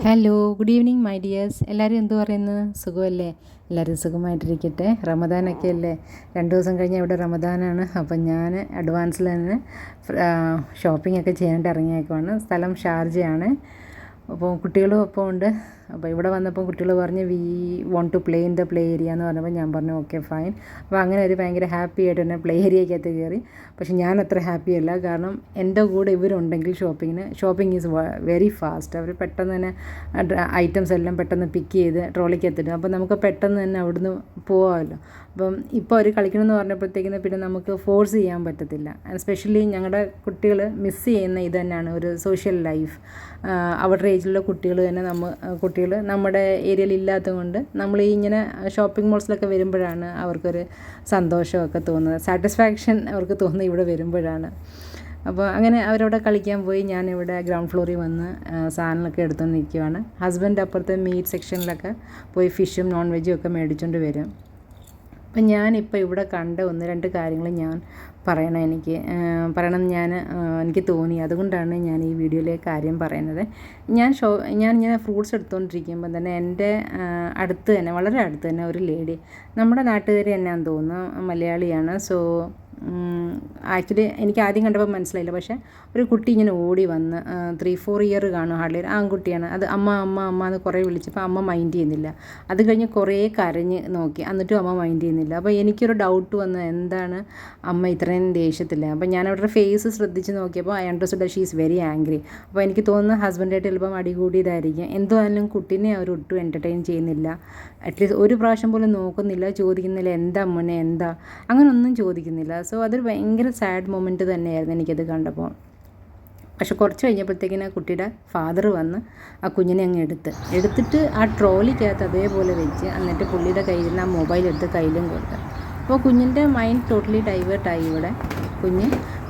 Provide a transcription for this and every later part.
Hello good evening my dears എല്ലാവരും എന്തു പറയുന്നു? സുഖമല്ലേ? എല്ലാവരും സുഖമായിട്ടിരിക്കട്ടെ. റമദാനൊക്കെ അല്ലേ? രണ്ട് ദിവസം കഴിഞ്ഞ് ഇവിടെ റമദാനാണ്. അപ്പം ഞാൻ അഡ്വാൻസിൽ തന്നെ ഷോപ്പിംഗ് ഒക്കെ ചെയ്യാനായിട്ട് ഇറങ്ങിയേക്കുവാണ്. സ്ഥലം ഷാർജയാണ്. അപ്പോൾ കുട്ടികളും ഒപ്പം ഉണ്ട് അപ്പോൾ ഇവിടെ വന്നപ്പോൾ കുട്ടികൾ പറഞ്ഞ് we want to play in the play area എന്ന് പറഞ്ഞപ്പോൾ ഞാൻ പറഞ്ഞു ഓക്കെ ഫൈൻ. അപ്പോൾ അങ്ങനെ ഒരു ഭയങ്കര ഹാപ്പി ആയിട്ട് തന്നെ പ്ലേ ഏരിയക്കകത്ത് കയറി. പക്ഷെ ഞാൻ അത്ര ഹാപ്പി അല്ല കാരണം എന്റെ കൂടെ ഇവരുണ്ടെങ്കിൽ ഷോപ്പിങ്ങിന് ഷോപ്പിംഗ് ഈസ് വെരി ഫാസ്റ്റ്. അവർ പെട്ടെന്ന് തന്നെ ഐറ്റംസ് എല്ലാം പെട്ടെന്ന് പിക്ക് ചെയ്ത് ട്രോളിക്ക് എത്തിടും. അപ്പോൾ നമുക്ക് പെട്ടെന്ന് തന്നെ അവിടുന്ന് പോകാമല്ലോ അപ്പം ഇപ്പോൾ അവർ കളിക്കണമെന്ന് പറഞ്ഞപ്പോഴത്തേക്കും പിന്നെ നമുക്ക് ഫോഴ്സ് ചെയ്യാൻ പറ്റത്തില്ല. എസ്പെഷ്യലി ഞങ്ങളുടെ കുട്ടികൾ മിസ് ചെയ്യുന്ന ഇത് തന്നെയാണ് ഒരു സോഷ്യൽ ലൈഫ്. അവരുടെ ഏജിലുള്ള കുട്ടികൾ തന്നെ നമ്മൾ കുട്ടികൾ നമ്മുടെ ഏരിയയിൽ ഇല്ലാത്തത് കൊണ്ട് നമ്മൾ ഇങ്ങനെ ഷോപ്പിംഗ് മോൾസിലൊക്കെ വരുമ്പോഴാണ് അവർക്കൊരു സന്തോഷമൊക്കെ തോന്നുന്നത്. സാറ്റിസ്ഫാക്ഷൻ അവർക്ക് തോന്നുന്നത് ഇവിടെ വരുമ്പോഴാണ്. അപ്പോൾ അങ്ങനെ അവരവിടെ കളിക്കാൻ പോയി. ഞാനിവിടെ ഗ്രൗണ്ട് ഫ്ലോറിൽ വന്ന് സാധനങ്ങളൊക്കെ എടുത്തുകൊണ്ട് നിൽക്കുവാണ്. ഹസ്ബൻഡ് അപ്പുറത്തെ മീറ്റ് സെക്ഷനിലൊക്കെ പോയി ഫിഷും നോൺ വെജും ഒക്കെ മേടിച്ചുകൊണ്ട് വരും. അപ്പം ഞാനിപ്പോൾ ഇവിടെ കണ്ട ഒന്ന് രണ്ട് കാര്യങ്ങൾ ഞാൻ പറയണം എനിക്ക്. പറയണം ഞാൻ എനിക്ക് തോന്നി. അതുകൊണ്ടാണ് ഞാൻ ഈ വീഡിയോയിലെ കാര്യം പറയുന്നത്. ഞാൻ ഷോ ഞാൻ ഇങ്ങനെ ഫ്രൂട്ട്സ് എടുത്തുകൊണ്ടിരിക്കുമ്പോൾ തന്നെ എന്റെ അടുത്ത് തന്നെ വളരെ അടുത്ത് തന്നെ ഒരു ലേഡി നമ്മുടെ നാട്ടുകാർ തന്നെയാണെന്ന് തോന്നുന്നു മലയാളിയാണ്. സോ ആക്ച്വലി എനിക്ക് ആദ്യം കണ്ടപ്പോൾ മനസ്സിലായില്ല. പക്ഷേ ഒരു കുട്ടി ഇങ്ങനെ ഓടി വന്ന് ത്രീ ഫോർ ഇയർ കാണും ഹാർഡ്ലി ആൺകുട്ടിയാണ്. അത് അമ്മ അമ്മ അമ്മ എന്ന് കുറേ വിളിച്ചപ്പോൾ അമ്മ മൈൻഡ് ചെയ്യുന്നില്ല. അത് കഴിഞ്ഞ് കുറേ കരഞ്ഞ് നോക്കി. എന്നിട്ടും അമ്മ മൈൻഡ് ചെയ്യുന്നില്ല. അപ്പോൾ എനിക്കൊരു ഡൗട്ട് വന്ന് എന്താണ് അമ്മ ഇത്രയും ദേഷ്യത്തില്ല അപ്പോൾ ഞാൻ അവരുടെ ഫേസ് ശ്രദ്ധിച്ച് നോക്കിയപ്പോൾ I understood she is very angry അപ്പോൾ എനിക്ക് തോന്നുന്നു ഹസ്ബൻഡായിട്ട് ചിലപ്പം അടികൂടിയതായിരിക്കും ആയാലും കുട്ടീനെ അവർ ഒട്ടും എന്റർടൈൻ ചെയ്യുന്നില്ല. അറ്റ്ലീസ്റ്റ് ഒരു പ്രാവശ്യം പോലും നോക്കുന്നില്ല ചോദിക്കുന്നില്ല എന്താ മോനെ എന്താ? അങ്ങനെ ഒന്നും ചോദിക്കുന്നില്ല. സോ അതൊരു ഭയങ്കര സാഡ് മൊമെന്റ് തന്നെയായിരുന്നു എനിക്കത് കണ്ടപ്പോൾ. പക്ഷെ കുറച്ച് കഴിഞ്ഞപ്പോഴത്തേക്കിന് കുട്ടിയുടെ ഫാദർ വന്ന് ആ കുഞ്ഞിനെ അങ്ങ് എടുത്ത്. എടുത്തിട്ട് ആ ട്രോളിക്കകത്ത് അതേപോലെ വെച്ച് എന്നിട്ട് പുള്ളിയുടെ കയ്യിൽ നിന്ന് ആ മൊബൈൽ എടുത്ത് കയ്യിലും കൊടുത്ത്. അപ്പോൾ കുഞ്ഞിന്റെ മൈൻഡ് ടോട്ടലി ഡൈവേർട്ടായി ഇവിടെ. കുഞ്ഞ്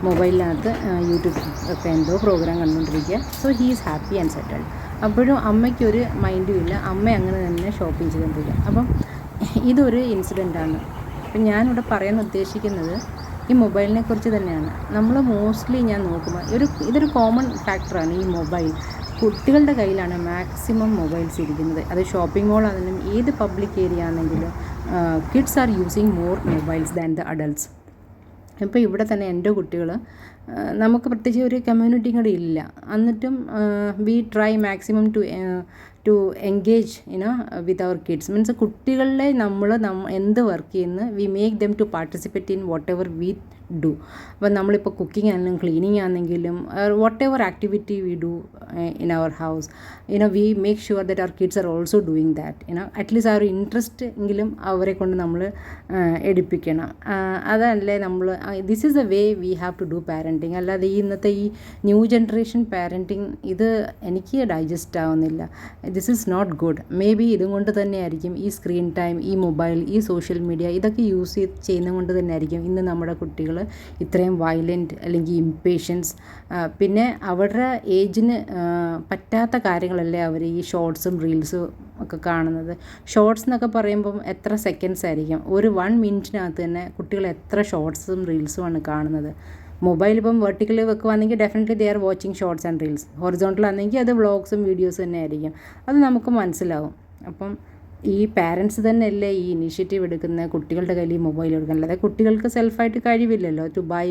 മൊബൈലിനകത്ത് യൂട്യൂബ് ഒക്കെ എന്തോ programme കണ്ടുകൊണ്ടിരിക്കുക. So he is happy and settled അപ്പോഴും അമ്മയ്ക്കൊരു മൈൻഡും ഇല്ല. അമ്മ അങ്ങനെ തന്നെ ഷോപ്പിംഗ് ചെയ്തുകൊണ്ടിരിക്കുക. അപ്പം ഇതൊരു ഇൻസിഡന്റാണ് അപ്പം ഞാനിവിടെ പറയാൻ ഉദ്ദേശിക്കുന്നത് ഈ മൊബൈലിനെ കുറിച്ച് തന്നെയാണ്. നമ്മൾ മോസ്റ്റ്ലി ഞാൻ നോക്കുമ്പോൾ ഒരു ഇതൊരു കോമൺ ഫാക്ടറാണ് ഈ മൊബൈൽ കുട്ടികളുടെ കയ്യിലാണ് മാക്സിമം മൊബൈൽസ് ഇരിക്കുന്നത്. അത് ഷോപ്പിംഗ് മോൾ ആണെങ്കിലും ഏത് പബ്ലിക് ഏരിയ ആണെങ്കിലും kids are using more mobiles than the adults ഇപ്പോൾ ഇവിടെ തന്നെ എന്റെ കുട്ടികൾ നമുക്ക് പ്രത്യേകിച്ച് ഒരു കമ്മ്യൂണിറ്റി കൂടെ ഇല്ല. എന്നിട്ടും we try maximum to to engage you know with our kids means കുട്ടികളെ നമ്മൾ എന്ത് വർക്ക് ചെയ്യുന്നു we make them to participate in what we do അപ്പം നമ്മളിപ്പോൾ കുക്കിംഗ് ആണെങ്കിലും ക്ലീനിങ് ആണെങ്കിലും what activity we do in our house you know we make sure that our kids are also doing that you know at least ആ ഒരു interest എങ്കിലും അവരെ കൊണ്ട് നമ്മൾ എടുപ്പിക്കണം. അതല്ലേ നമ്മൾ this is a way we have to do parenting അല്ലാതെ ഈ ഇന്നത്തെ ഈ ന്യൂ ജനറേഷൻ പാരന്റിങ് ഇത് എനിക്ക് ഡൈജസ്റ്റ് ആവുന്നില്ല. This is not good may be ഇതും കൊണ്ട് തന്നെയായിരിക്കും ഈ സ്ക്രീൻ ടൈം ഈ മൊബൈൽ ഈ സോഷ്യൽ മീഡിയ ഇതൊക്കെ യൂസ് ചെയ്യുന്നത് കൊണ്ട് തന്നെയായിരിക്കും ഇന്ന് നമ്മുടെ കുട്ടികൾ ഇത്രയും വയലന്റ് അല്ലെങ്കിൽ ഇംപേഷ്യൻസ് പിന്നെ അവരുടെ ഏജിന് പറ്റാത്ത കാര്യങ്ങളല്ലേ അവർ ഈ ഷോർട്സും റീൽസും ഒക്കെ കാണുന്നത്. ഷോർട്സ് എന്നൊക്കെ പറയുമ്പം എത്ര സെക്കൻഡ്സ് ആയിരിക്കും? ഒരു വൺ മിനിറ്റിനകത്ത് തന്നെ കുട്ടികൾ എത്ര ഷോർട്സും റീൽസുമാണ് കാണുന്നത്. മൊബൈൽ ഇപ്പം വെർട്ടിക്കൽ വെക്കുവാണെങ്കിൽ definitely they are watching shorts and reels horizontal ആണെങ്കിൽ അത് വ്ളോഗ്സും വീഡിയോസും തന്നെ ആയിരിക്കും. അത് നമുക്ക് മനസ്സിലാവും. അപ്പം ഈ പാരൻസ് തന്നെയല്ലേ ഈ ഇനീഷ്യേറ്റീവ് എടുക്കുന്ന കുട്ടികളുടെ കയ്യിൽ ഈ മൊബൈൽ കൊടുക്കാൻ അല്ലാതെ കുട്ടികൾക്ക് സെൽഫായിട്ട് കഴിവില്ലല്ലോ ടു ബൈ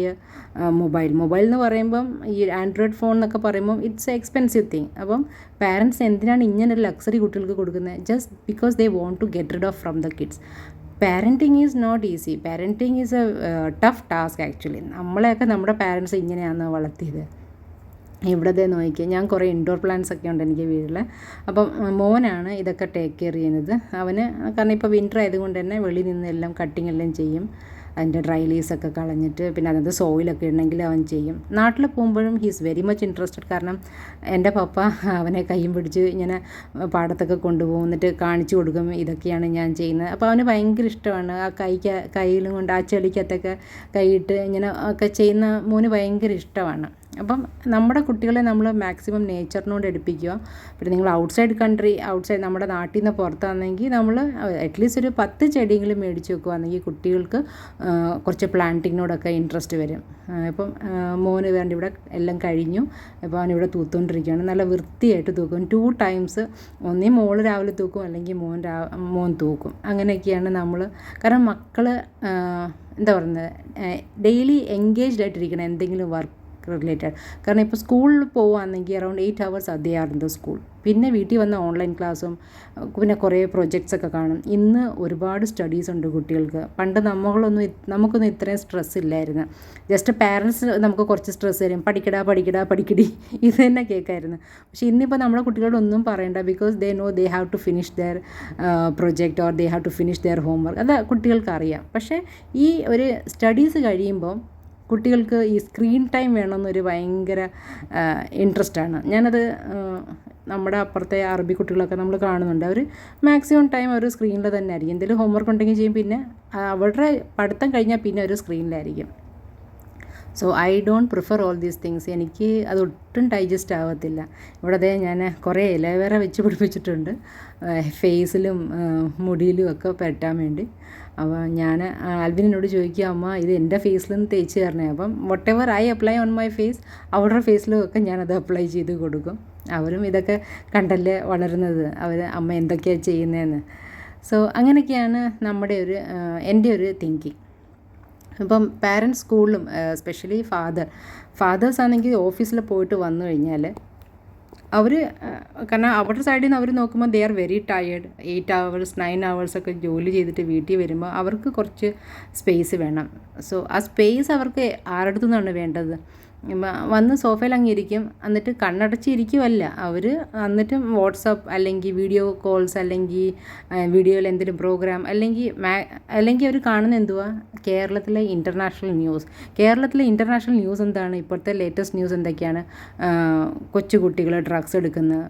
മൊബൈൽ മൊബൈൽ എന്ന് പറയുമ്പം ഈ ആൻഡ്രോയിഡ് ഫോൺ എന്നൊക്കെ പറയുമ്പം ഇറ്റ്സ് എ എക്സ്പെൻസീവ് തിങ് അപ്പം പാരൻസ് എന്തിനാണ് ഇങ്ങനെ ഒരു ലക്സറി കുട്ടികൾക്ക് കൊടുക്കുന്നത്? Just because they want to get rid of from the kids parenting is not easy parenting is a tough task actually നമ്മളെയൊക്കെ നമ്മുടെ പാരൻസ് ഇങ്ങനെയാണ് വളർത്തിയത്. ഇവിടത്തെ നോക്കിയാൽ ഞാൻ കുറേ ഇൻഡോർ പ്ലാന്റ്സ് ഒക്കെ ഉണ്ട് എനിക്ക് വീട്ടിൽ അപ്പം മോനാണ് ഇതൊക്കെ ടേക്ക് കെയർ ചെയ്യുന്നത്. അവന് കാരണം ഇപ്പോൾ വിന്റർ ആയതുകൊണ്ട് തന്നെ വെളിയിൽ നിന്ന് എല്ലാം കട്ടിങ് എല്ലാം ചെയ്യും. അതിന്റെ ഡ്രൈ ലീവ്സൊക്കെ കളഞ്ഞിട്ട് പിന്നെ അതിനകത്ത് സോയിലൊക്കെ ഉണ്ടെങ്കിൽ അവൻ ചെയ്യും. നാട്ടിൽ പോകുമ്പോഴും ഹീസ് വെരി മച്ച് ഇൻട്രസ്റ്റഡ് കാരണം എന്റെ പപ്പ അവനെ കൈയും പിടിച്ച് ഇങ്ങനെ പാടത്തൊക്കെ കൊണ്ടുപോകും. എന്നിട്ട് കാണിച്ചു കൊടുക്കും ഇതൊക്കെയാണ് ഞാൻ ചെയ്യുന്നത്. അപ്പോൾ അവന് ഭയങ്കര ഇഷ്ടമാണ്. ആ കൈക്ക് കയ്യിലും കൊണ്ട് ആ ചെളിക്കകത്തൊക്കെ കൈയിട്ട് ഇങ്ങനെ ഒക്കെ ചെയ്യുന്ന മോന് ഭയങ്കര ഇഷ്ടമാണ്. അപ്പം നമ്മുടെ കുട്ടികളെ നമ്മൾ മാക്സിമം നേച്ചറിനോട് എടുപ്പിക്കുക. പിന്നെ നിങ്ങൾ ഔട്ട്സൈഡ് കൺട്രി ഔട്ട്സൈഡ് നമ്മുടെ നാട്ടിൽ നിന്ന് പുറത്താണെങ്കിൽ നമ്മൾ അറ്റ്ലീസ്റ്റ് ഒരു പത്ത് ചെടിയെങ്കിലും മേടിച്ച് വെക്കുകയാണെങ്കിൽ കുട്ടികൾക്ക് കുറച്ച് പ്ലാന്റിങ്ങിനോടൊക്കെ ഇൻട്രസ്റ്റ് വരും. ഇപ്പം മോന് വേണ്ടി ഇവിടെ എല്ലാം കഴിഞ്ഞു. അപ്പോൾ അവനിവിടെ തൂത്തുകൊണ്ടിരിക്കുകയാണ്. നല്ല വൃത്തിയായിട്ട് തൂക്കും. ടു ടൈംസ് ഒന്നീ മോൾ രാവിലെ തൂക്കും അല്ലെങ്കിൽ മോൻ രാ മോൻ തൂക്കും. അങ്ങനെയൊക്കെയാണ് നമ്മൾ കാരണം മക്കൾ എന്താ പറയുന്നത് ഡെയിലി എൻഗേജ്ഡ് ആയിട്ടിരിക്കണം. എന്തെങ്കിലും വർക്ക് റിലേറ്റഡ് കാരണം ഇപ്പോൾ സ്കൂളിൽ പോവുകയാണെങ്കിൽ അറൗണ്ട് എയ്റ്റ് ഹവേഴ്സ് അതേ സ്കൂൾ പിന്നെ വീട്ടിൽ വന്ന ഓൺലൈൻ ക്ലാസ്സും പിന്നെ കുറേ പ്രൊജക്ട്സ് ഒക്കെ കാണും. ഇന്ന് ഒരുപാട് സ്റ്റഡീസ് ഉണ്ട് കുട്ടികൾക്ക്. പണ്ട് നമ്മളൊന്നും നമുക്കൊന്നും ഇത്രയും സ്ട്രെസ് ഇല്ലായിരുന്നു. ജസ്റ്റ് പാരൻസ് നമുക്ക് കുറച്ച് സ്ട്രെസ് തരും. പഠിക്കടാ പഠിക്കടാ പഠിക്കടി. ഇത് തന്നെ കേൾക്കായിരുന്നു. പക്ഷേ ഇന്നിപ്പോൾ നമ്മുടെ കുട്ടികളൊന്നും പറയണ്ട. Because they know they have to finish their project or they have to finish their homework അത് കുട്ടികൾക്ക് അറിയാം. പക്ഷേ ഈ ഒരു സ്റ്റഡീസ് കഴിയുമ്പോൾ കുട്ടികൾക്ക് ഈ സ്ക്രീൻ ടൈം വേണമെന്നൊരു ഭയങ്കര ഇൻട്രസ്റ്റാണ് ഞാനത് നമ്മുടെ അപ്പുറത്തെ അറബി കുട്ടികളൊക്കെ നമ്മൾ കാണുന്നുണ്ട്. അവർ മാക്സിമം ടൈം അവർ സ്ക്രീനിൽ തന്നെ ആയിരിക്കും. എന്തെങ്കിലും ഹോംവർക്ക് ഉണ്ടെങ്കിൽ ചെയ്യും. പിന്നെ അവരുടെ പഠിത്തം കഴിഞ്ഞാൽ പിന്നെ ഒരു സ്ക്രീനിലായിരിക്കും so I don't prefer all these things എനിക്ക് അത് ഒട്ടും ഡൈജസ്റ്റ് ആവത്തില്ല. ഇവിടെ അതേ ഞാൻ കുറേ ഇലവേറെ വെച്ച് പിടിപ്പിച്ചിട്ടുണ്ട്. ഫേസിലും മുടിയിലും ഒക്കെ പെട്ടാൻ വേണ്ടി. അപ്പോൾ ഞാൻ ആൽവിനോട് ചോദിക്കുക അമ്മ ഇത് എന്റെ ഫേസിലും തേച്ച് തരണേ. അപ്പം whatever I apply on my face അവരുടെ ഫേസിലും ഒക്കെ ഞാനത് അപ്ലൈ ചെയ്ത് കൊടുക്കും. അവരും ഇതൊക്കെ കണ്ടല്ലേ വളരുന്നത്? അവർ അമ്മ എന്തൊക്കെയാണ് ചെയ്യുന്നതെന്ന് സോ അങ്ങനെയൊക്കെയാണ് നമ്മുടെ ഒരു എന്റെ ഒരു തിങ്കിങ് ഇപ്പം പാരൻസ് സ്കൂളിലും സ്പെഷ്യലി ഫാദർ ഫാദേഴ്സ് ആണെങ്കിൽ ഓഫീസിൽ പോയിട്ട് വന്നു കഴിഞ്ഞാൽ അവർ കാരണം അവരുടെ സൈഡിൽ നിന്ന് അവർ നോക്കുമ്പോൾ they are very tired eight hours nine hours ഒക്കെ ജോലി ചെയ്തിട്ട് വീട്ടിൽ വരുമ്പോൾ അവർക്ക് കുറച്ച് സ്പേസ് വേണം. സോ ആ സ്പേസ് അവർക്ക് ആരുടെ നിന്നാണ് വേണ്ടത്? വന്ന് സോഫയിൽ അങ്ങ് ഇരിക്കും എന്നിട്ട് കണ്ണടച്ചിരിക്കുമല്ല അവർ എന്നിട്ടും വാട്സപ്പ് അല്ലെങ്കിൽ വീഡിയോ കോൾസ് അല്ലെങ്കിൽ വീഡിയോയിൽ എന്തെങ്കിലും പ്രോഗ്രാം അല്ലെങ്കിൽ മാ അല്ലെങ്കിൽ അവർ കാണുന്ന എന്തുവാ? കേരളത്തിലെ ഇന്റർനാഷണൽ ന്യൂസ്. കേരളത്തിലെ ഇന്റർനാഷണൽ ന്യൂസ് എന്താണ്? ഇപ്പോഴത്തെ ലേറ്റസ്റ്റ് ന്യൂസ് എന്തൊക്കെയാണ്? കൊച്ചുകുട്ടികൾ ഡ്രഗ്സ് എടുക്കുന്നത്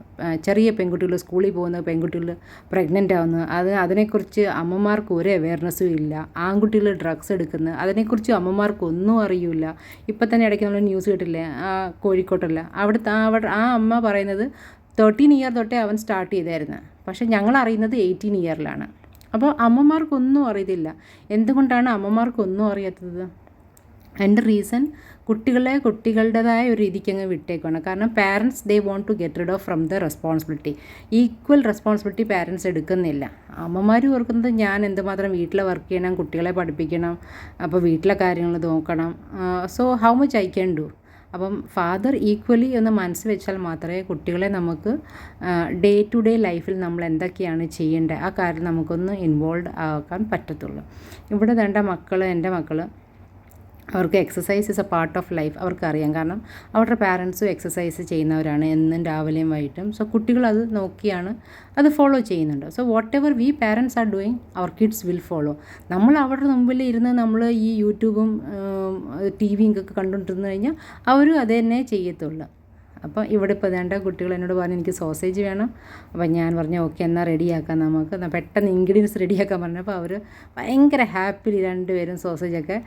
ചെറിയ പെൺകുട്ടികൾ സ്കൂളിൽ പോകുന്ന പെൺകുട്ടികൾ പ്രഗ്നന്റ് ആവുന്നത് അത് അതിനെക്കുറിച്ച് അമ്മമാർക്ക് ഒരു അവയർനെസ്സും ഇല്ല. ആൺകുട്ടികൾ ഡ്രഗ്സ് എടുക്കുന്നത് അതിനെക്കുറിച്ച് അമ്മമാർക്ക് ഒന്നും അറിയില്ല. ഇപ്പം തന്നെ ഇടയ്ക്ക് നമ്മൾ ന്യൂസ് ന്യൂസ് കേട്ടില്ലേ? ആ കോഴിക്കോട്ടല്ല. അവിടുത്തെ അവിടെ ആ അമ്മ പറയുന്നത് തേർട്ടീൻ ഇയർ തൊട്ടേ അവൻ സ്റ്റാർട്ട് ചെയ്തായിരുന്നു. പക്ഷേ ഞങ്ങൾ അറിയുന്നത് എയ്റ്റീൻ ഇയറിലാണ് അപ്പോൾ അമ്മമാർക്കൊന്നും അറിയത്തില്ല. എന്തുകൊണ്ടാണ് അമ്മമാർക്കൊന്നും അറിയാത്തത്? എന്റെ റീസൺ കുട്ടികളെ കുട്ടികളുടേതായ ഒരു രീതിക്ക് അങ്ങ് വിട്ടേക്കാണ് കാരണം parents they want to get rid of from the responsibility equal responsibility parents എടുക്കുന്നില്ല. അമ്മമാർ ഓർക്കുന്നത് ഞാൻ എന്തുമാത്രം വീട്ടിലെ വർക്ക് ചെയ്യണം കുട്ടികളെ പഠിപ്പിക്കണം അപ്പോൾ വീട്ടിലെ കാര്യങ്ങൾ നോക്കണം. So how much I can do അപ്പം ഫാദർ ഈക്വലി ഒന്ന് മനസ്സ് വെച്ചാൽ മാത്രമേ കുട്ടികളെ നമുക്ക് ഡേ ടു ഡേ ലൈഫിൽ നമ്മൾ എന്തൊക്കെയാണ് ചെയ്യേണ്ടത്? ആ കാര്യം നമുക്കൊന്ന് ഇൻവോൾവ് ആക്കാൻ പറ്റത്തുള്ളൂ. ഇവിടെ വേണ്ട മക്കൾ എന്റെ മക്കൾ അവർക്ക് exercise is a part of life അവർക്കറിയാം. കാരണം അവരുടെ പാരൻസും എക്സസൈസ് ചെയ്യുന്നവരാണ് എന്നും രാവിലെയും വൈകിട്ടും. സോ കുട്ടികൾ അത് നോക്കിയാണ് അത് ഫോളോ ചെയ്യുന്നുണ്ട്. So what we parents are doing our kids will follow നമ്മൾ അവരുടെ മുമ്പിൽ ഇരുന്ന് നമ്മൾ ഈ യൂട്യൂബും ടി വിയും ഒക്കെ കണ്ടുകൊണ്ടിരുന്നു കഴിഞ്ഞാൽ അവരും അത് തന്നെ ചെയ്യത്തുള്ളൂ. അപ്പോൾ ഇവിടെ ഇപ്പോൾ വേണ്ട കുട്ടികൾ എന്നോട് പറഞ്ഞു എനിക്ക് സോസേജ് വേണം. അപ്പോൾ ഞാൻ പറഞ്ഞു ഓക്കെ എന്നാൽ റെഡിയാക്കാം നമുക്ക്. എന്നാൽ പെട്ടെന്ന് ഇൻഗ്രീഡിയൻസ് റെഡിയാക്കാൻ പറഞ്ഞപ്പോൾ അവർ ഭയങ്കര ഹാപ്പിലി രണ്ടുപേരും സോസേജൊക്കെ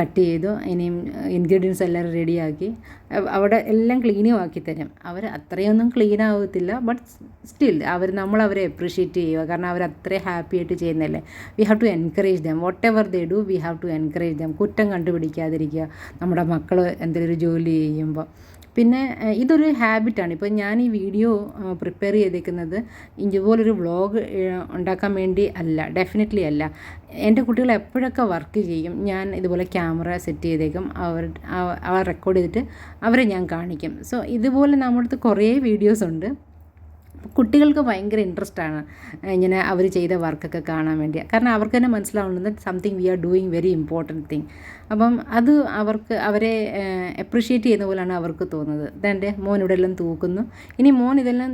കട്ട് ചെയ്തു. ഇനിയും ഇൻഗ്രീഡിയൻസ് എല്ലാം റെഡിയാക്കി അവിടെ എല്ലാം ക്ലീനും ആക്കി തരും. അവർ അത്രയൊന്നും ക്ലീൻ ആവത്തില്ല ബട്ട് സ്റ്റിൽ അവർ നമ്മൾ അവരെ അപ്രീഷിയേറ്റ് ചെയ്യുക. കാരണം അവർ അത്രയും ഹാപ്പി ആയിട്ട് ചെയ്യുന്നതല്ലേ. We have to encourage them what they do we have to encourage them കുറ്റം കണ്ടുപിടിക്കാതിരിക്കുക. നമ്മുടെ മക്കൾ എന്തെങ്കിലും ഒരു ജോലി ചെയ്യുമ്പോൾ. പിന്നെ ഇതൊരു ഹാബിറ്റാണ്. ഇപ്പോൾ ഞാൻ ഈ വീഡിയോ പ്രിപ്പയർ ചെയ്തേക്കുന്നത് ഇതുപോലൊരു വ്ളോഗ് ഉണ്ടാക്കാൻ വേണ്ടി അല്ല ഡെഫിനറ്റ്ലി അല്ല. എന്റെ കുട്ടികൾ എപ്പോഴൊക്കെ വർക്ക് ചെയ്യും ഞാൻ ഇതുപോലെ ക്യാമറ സെറ്റ് ചെയ്തേക്കും അവർ അവർ റെക്കോർഡ് ചെയ്തിട്ട് അവരെ ഞാൻ കാണിക്കും. സോ ഇതുപോലെ നമ്മുടെ അടുത്ത് കുറേ വീഡിയോസ് ഉണ്ട്. കുട്ടികൾക്ക് ഭയങ്കര ഇൻട്രസ്റ്റ് ആണ്. ഇങ്ങനെ അവർ ചെയ്ത വർക്കൊക്കെ കാണാൻ വേണ്ടി. കാരണം അവർക്ക് തന്നെ മനസ്സിലാവുന്നത് something we are doing very important thing അപ്പം അത് അവർക്ക് അവരെ അപ്രിഷ്യേറ്റ് ചെയ്യുന്ന പോലെയാണ് അവർക്ക് തോന്നുന്നത്. തന്റെ മോൻ ഇവിടെ എല്ലാം തൂക്കുന്നു. ഇനി മോൻ ഇതെല്ലാം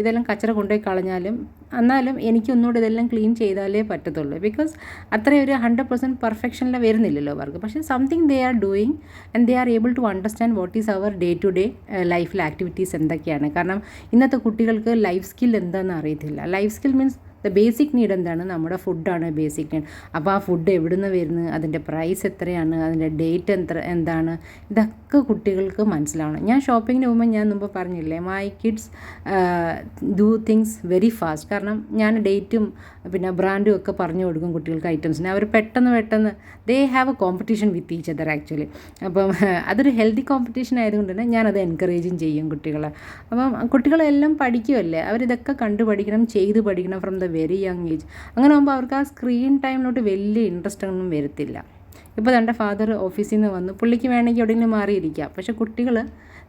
ഇതെല്ലാം കച്ചറ കൊണ്ടുപോയി കളഞ്ഞാലും എന്നാലും എനിക്ക് ഒന്നുകൂടെ ഇതെല്ലാം ക്ലീൻ ചെയ്താലേ പറ്റത്തുള്ളൂ. ബിക്കോസ് അത്രയും ഒരു ഹൺഡ്രഡ് പെർസെന്റ് പെർഫെക്ഷനിൽ വരുന്നില്ലല്ലോ അവർക്ക്. പക്ഷേ something they are doing and they are able to understand what is our day to day ലൈഫിലെ ആക്ടിവിറ്റീസ് എന്തൊക്കെയാണ്. കാരണം ഇന്നത്തെ കുട്ടികൾക്ക് ലൈഫ് സ്കിൽ എന്താണെന്ന് അറിയത്തില്ല. Life skill means the basic need എന്താണ്? നമ്മുടെ ഫുഡാണ് ബേസിക് നീഡ് അപ്പോൾ ആ ഫുഡ് എവിടുന്ന് വരുന്നത് അതിന്റെ പ്രൈസ് എത്രയാണ്? അതിന്റെ ഡേറ്റ് എത്ര എന്താണ്? ഇതൊക്കെ കുട്ടികൾക്ക് മനസ്സിലാവണം. ഞാൻ ഷോപ്പിങ്ങിന് പോകുമ്പോൾ ഞാൻ മുമ്പ് പറഞ്ഞില്ലേ my kids do things very fast കാരണം ഞാൻ ഡേറ്റും പിന്നെ ബ്രാൻഡും ഒക്കെ പറഞ്ഞു കൊടുക്കും കുട്ടികൾക്ക് ഐറ്റംസിന് അവർ പെട്ടെന്ന് പെട്ടെന്ന് they have a competition with each other actually അപ്പം അതൊരു ഹെൽത്തി കോമ്പറ്റീഷൻ ആയതുകൊണ്ട് തന്നെ ഞാനത് എൻകറേജും ചെയ്യും കുട്ടികളെ. അപ്പം കുട്ടികളെല്ലാം പഠിക്കുമല്ലേ അവരിതൊക്കെ കണ്ടു പഠിക്കണം ചെയ്ത് പഠിക്കണം from the very young age അങ്ങനെ ആകുമ്പോൾ അവർക്ക് ആ സ്ക്രീൻ ടൈമിലോട്ട് വലിയ ഇൻട്രസ്റ്റ് ഒന്നും വരത്തില്ല. ഇപ്പോൾ തന്റെ ഫാദർ ഓഫീസിൽ നിന്ന് വന്നു. പുള്ളിക്ക് വേണമെങ്കിൽ എവിടെയെങ്കിലും മാറിയിരിക്കാം. പക്ഷേ കുട്ടികൾ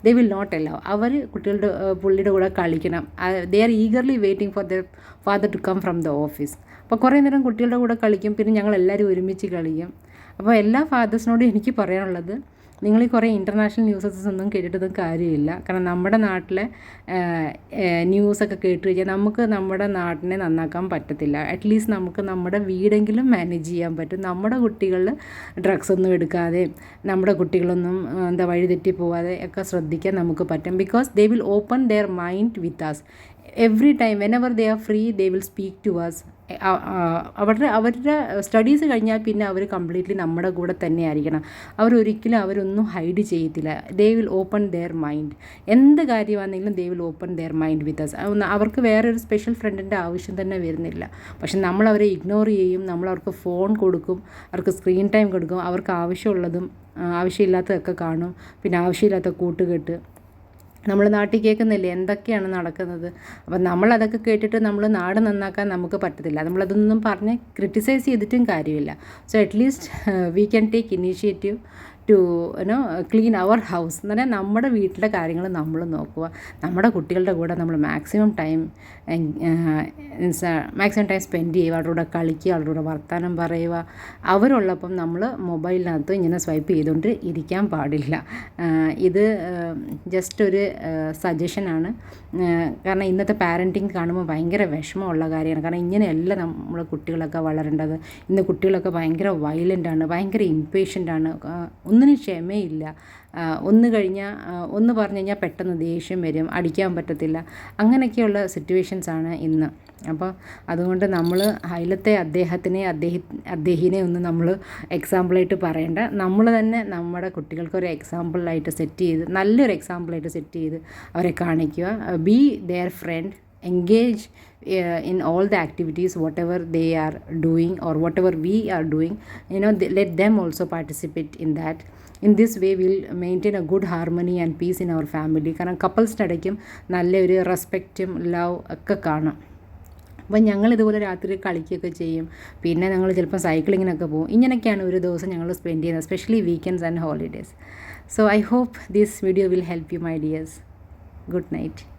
ദേ വിൽ നോട്ട് അലോ അവർ കുട്ടികളുടെ പുള്ളിയുടെ കൂടെ കളിക്കണം. They are eagerly waiting for the father to come from the office അപ്പോൾ കുറേ നേരം കുട്ടികളുടെ കൂടെ കളിക്കും. പിന്നെ ഞങ്ങൾ എല്ലാവരും ഒരുമിച്ച് കളിക്കും. അപ്പോൾ എല്ലാ ഫാദേഴ്സിനോടും എനിക്ക് പറയാനുള്ളത് നിങ്ങൾ ഈ കുറേ ഇന്റർനാഷണൽ ന്യൂസസ് ഒന്നും കേട്ടിട്ടൊന്നും കാര്യമില്ല. കാരണം നമ്മുടെ നാട്ടിലെ ന്യൂസൊക്കെ കേട്ട് കഴിഞ്ഞാൽ നമുക്ക് നമ്മുടെ നാട്ടിനെ നന്നാക്കാൻ പറ്റത്തില്ല. അറ്റ്ലീസ്റ്റ് നമുക്ക് നമ്മുടെ വീടെങ്കിലും മാനേജ് ചെയ്യാൻ പറ്റും. നമ്മുടെ കുട്ടികൾ ഡ്രഗ്സ് ഒന്നും എടുക്കാതെ നമ്മുടെ കുട്ടികളൊന്നും എന്താ വഴിതെറ്റി പോവാതെ ഒക്കെ ശ്രദ്ധിക്കാൻ നമുക്ക് പറ്റും. Because they will open their mind with us every time when they are free they will speak to us അവരുടെ അവരുടെ സ്റ്റഡീസ് കഴിഞ്ഞാൽ പിന്നെ അവർ കംപ്ലീറ്റ്ലി നമ്മുടെ കൂടെ തന്നെ ആയിരിക്കണം അവരൊരിക്കലും അവരൊന്നും ഹൈഡ് ചെയ്യത്തില്ല. They will open their mind എന്ത് കാര്യമാണെങ്കിലും they will open their mind with us അവർക്ക് വേറെ ഒരു സ്പെഷ്യൽ ഫ്രണ്ടിന്റെ ആവശ്യം തന്നെ വരുന്നില്ല. പക്ഷെ നമ്മൾ അവരെ ഇഗ്നോർ ചെയ്യും. നമ്മൾ അവർക്ക് ഫോൺ കൊടുക്കും. അവർക്ക് സ്ക്രീൻ ടൈം കൊടുക്കും. അവർക്ക് ആവശ്യമുള്ളതും ആവശ്യമില്ലാത്തതൊക്കെ കാണും. പിന്നെ ആവശ്യമില്ലാത്ത കൂട്ടുകെട്ട്. നമ്മൾ നാട്ടിൽ കേൾക്കുന്നില്ലേ? എന്തൊക്കെയാണ് നടക്കുന്നത്? അപ്പം നമ്മളതൊക്കെ കേട്ടിട്ട് നമ്മൾ നാട് നന്നാക്കാൻ നമുക്ക് പറ്റത്തില്ല. നമ്മളതൊന്നും പറഞ്ഞ് ക്രിറ്റിസൈസ് ചെയ്തിട്ടും കാര്യമില്ല. So at least we can take initiative to you know clean our house എന്ന് പറഞ്ഞാൽ നമ്മുടെ വീട്ടിലെ കാര്യങ്ങൾ നമ്മൾ നോക്കുക. നമ്മുടെ കുട്ടികളുടെ കൂടെ നമ്മൾ maximum time maximum time spend ചെയ്യുക. അവരുടെ കൂടെ കളിക്കുക അവരുടെ കൂടെ വർത്തമാനം പറയുക. അവരുള്ളപ്പം നമ്മൾ മൊബൈലിനകത്ത് ഇങ്ങനെ സ്വൈപ്പ് ചെയ്തുകൊണ്ട് ഇരിക്കാൻ പാടില്ല ഇത് ജസ്റ്റ് ഒരു സജഷനാണ് കാരണം ഇന്നത്തെ പാരന്റിങ് കാണുമ്പോൾ ഭയങ്കര വിഷമമുള്ള കാര്യമാണ്. കാരണം ഇങ്ങനെയല്ല നമ്മുടെ കുട്ടികളൊക്കെ വളരേണ്ടത്. ഇന്ന് കുട്ടികളൊക്കെ ഭയങ്കര വയലന്റാണ് ഭയങ്കര ഇംപേഷ്യന്റാണ് ഒന്നിനും ക്ഷമയില്ല. ഒന്ന് കഴിഞ്ഞാൽ ഒന്ന് പറഞ്ഞു കഴിഞ്ഞാൽ പെട്ടെന്ന് ദേഷ്യം വരും അടിക്കാൻ പറ്റത്തില്ല. അങ്ങനെയൊക്കെയുള്ള സിറ്റുവേഷൻസാണ് ഇന്ന്. അപ്പോൾ അതുകൊണ്ട് നമ്മൾ അതിലത്തെ അദ്ദേഹത്തിനെ അദ്ദേഹ അദ്ദേഹിനെ ഒന്ന് നമ്മൾ എക്സാമ്പിളായിട്ട് പറയേണ്ട. നമ്മൾ തന്നെ നമ്മുടെ കുട്ടികൾക്ക് ഒരു എക്സാമ്പിളായിട്ട് സെറ്റ് ചെയ്ത് നല്ലൊരു എക്സാമ്പിളായിട്ട് സെറ്റ് ചെയ്ത് അവരെ കാണിക്കുക. Be their friend engage uh, in all the activities whatever they are doing or whatever we are doing you know let them also participate in that. In this way will maintain a good harmony and peace in our family കാരണം കപ്പിൾസിന്റെ ഇടയ്ക്കും നല്ലൊരു റെസ്പെക്റ്റും love ഒക്കെ കാണും. അപ്പം ഞങ്ങൾ ഇതുപോലെ രാത്രി കളിക്കുകയൊക്കെ ചെയ്യും. പിന്നെ ഞങ്ങൾ ചിലപ്പോൾ സൈക്ലിങ്ങിനൊക്കെ പോകും. ഇങ്ങനെയൊക്കെയാണ് ഒരു ദിവസം ഞങ്ങൾ സ്പെൻഡ് ചെയ്യുന്നത് specially weekends and holidays so I hope this video will help you my dears good night